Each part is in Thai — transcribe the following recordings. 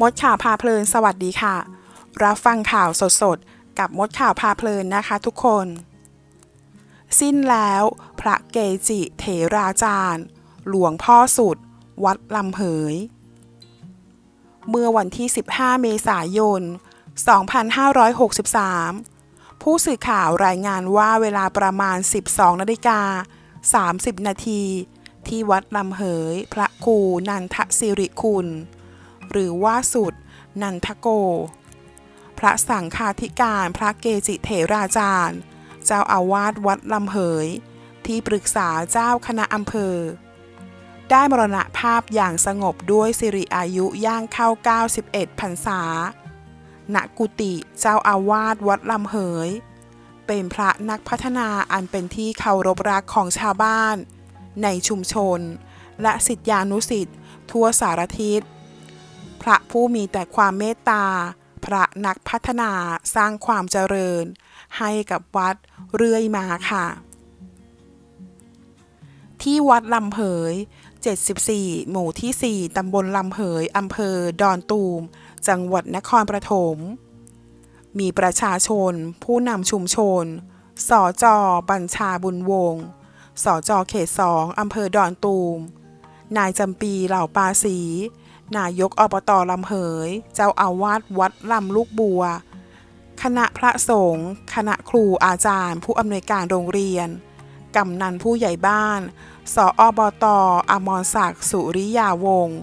มดข่าวพาเพลินสวัสดีค่ะ รับฟังข่าวสดๆ กับมดข่าวพาเพลินนะคะทุกคน สิ้นแล้ว พระเกจิเถราจารย์ หลวงพ่อสุด วัดลำเหย เมื่อวันที่ 15 เมษายน 2563 ผู้สื่อข่าวรายงานว่าเวลาประมาณ 12 นาฬิกา 30 นาที ที่วัดลำเหย พระครูนันทสิริคุณ หรือว่าสุด นันทโก พระสังฆาธิการพระเกจิเถราจารย์ เจ้าอาวาสวัดลำเหย ที่ปรึกษาเจ้าคณะอำเภอ ได้มรณภาพอย่างสงบด้วยสิริอายุย่างเข้า 91พรรษา ณ กุฏิเจ้าอาวาสวัดลำเหย เป็นพระนักพัฒนาอันเป็นที่เคารพรักของชาวบ้าน ในชุมชนและสิทธิานุสิทธิ์ทั่วสารทิศ พระผู้มีแต่ความเมตตา พระนักพัฒนาสร้างความเจริญ ให้กับวัดเรื่อยมาค่ะ ที่วัดลำเหย 74 หมู่ที่ 4 ตำบลลำเหยอำเภอดอนตูม จังหวัดนครปฐม มีประชาชน ผู้นำชุมชน สอจอบัญชาบุญวงศ์สอจอเขตสองอำเภอดอนตูม นายจำปีเหล่าปาสี นายกอบตลำเหย เจ้าอาวาสวัดลำลูกบัว คณะพระสงฆ์คณะครูอาจารย์ ผู้อำนวยการโรงเรียน กำนันผู้ใหญ่บ้าน สออบตอมรศักดิ์สุริยาวงศ์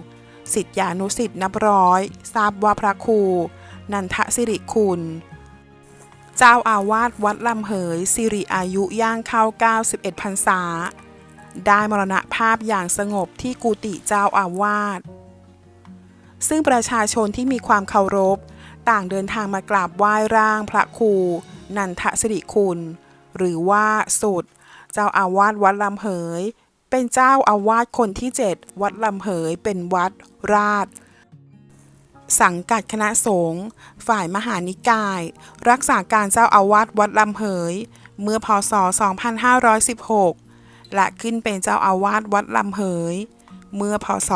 สิทธิานุสิทธิ์นับร้อย ทราบว่าพระครู นันทสิริคุณ เจ้าอาวาสวัดลำเหย สิริอายุย่างเข้า 91พรรษา ได้มรณภาพอย่างสงบที่กุฏิเจ้าอาวาส ซึ่งประชาชนที่มีความเคารพ ต่างเดินทางมากราบไหว้ร่างพระครู นันทสิริคุณ หรือว่าสุด เจ้าอาวาสวัดลำเหย เป็นเจ้าอาวาสคนที่ 7 วัดลำเหยเป็นวัดราช สังกัดคณะสงฆ์ฝ่ายมหานิกาย รักษาการเจ้าอาวาสวัดลำเหย เมื่อพศ 2516 และขึ้นเป็นเจ้าอาวาสวัดลำเหยเมื่อพศ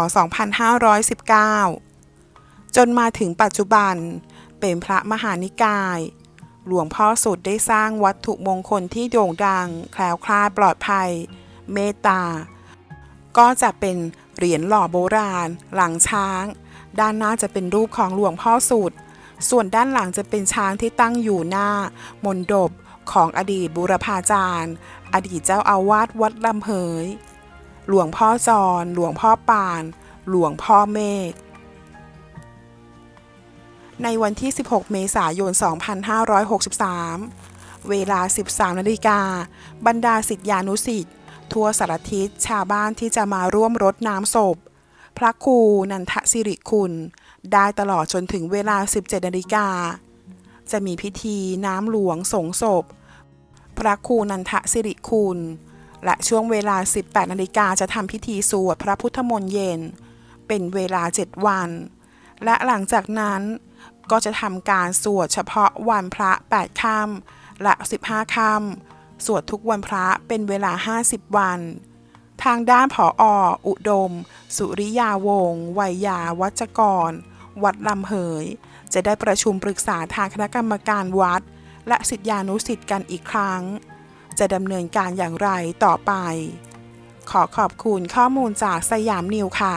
2519 จนมาถึงปัจจุบัน เป็นพระมหานิกาย หลวงพ่อสุดได้สร้างวัตถุมงคลที่โด่งดัง แคล้วคลาดปลอดภัย เมตตา ก็จะเป็นเหรียญหล่อโบราณ หลังช้าง ด้านหน้าจะเป็นรูปของหลวงพ่อสุด ส่วนด้านหลังจะเป็นช้างที่ตั้งอยู่หน้า มนดบของอดีตบุรพาจารย์ อดีตเจ้าอาวาสวัดลำเหย หลวงพ่อจร หลวงพ่อปาน หลวงพ่อเมฆ ในวันที่ 16 เมษายน 2563 เวลา 13 นาฬิกา บรรดาสิทธิานุสิทธิ์ ทั่วสารทิศชาวบ้านที่จะมาร่วมรดน้ำศพ พระครูนันทสิริคุณ ได้ตลอดจนถึงเวลา 17 นาฬิกา จะมีพิธีน้ำหลวงสงศพ พระครูนันทสิริคุณ และช่วงเวลา 18 นาฬิกาจะทำพิธีสวดพระพุทธมนต์เย็น เป็นเวลา 7 วัน และหลังจากนั้น ก็จะทำการสวดเฉพาะวันพระ 8ค่ำและ 15ค่ำสวดทุกวันพระเป็นเวลา 50 วัน ทางด้านผอออุดม สุริยาวงศ์วัยยาวัจกร วัดลำเหย จะได้ประชุมปรึกษาทางคณะกรรมการวัด และสิทธิานุสิทธิ์กันอีกครั้ง จะดำเนินการอย่างไรต่อไป ขอขอบคุณข้อมูลจากสยามนิวค่ะ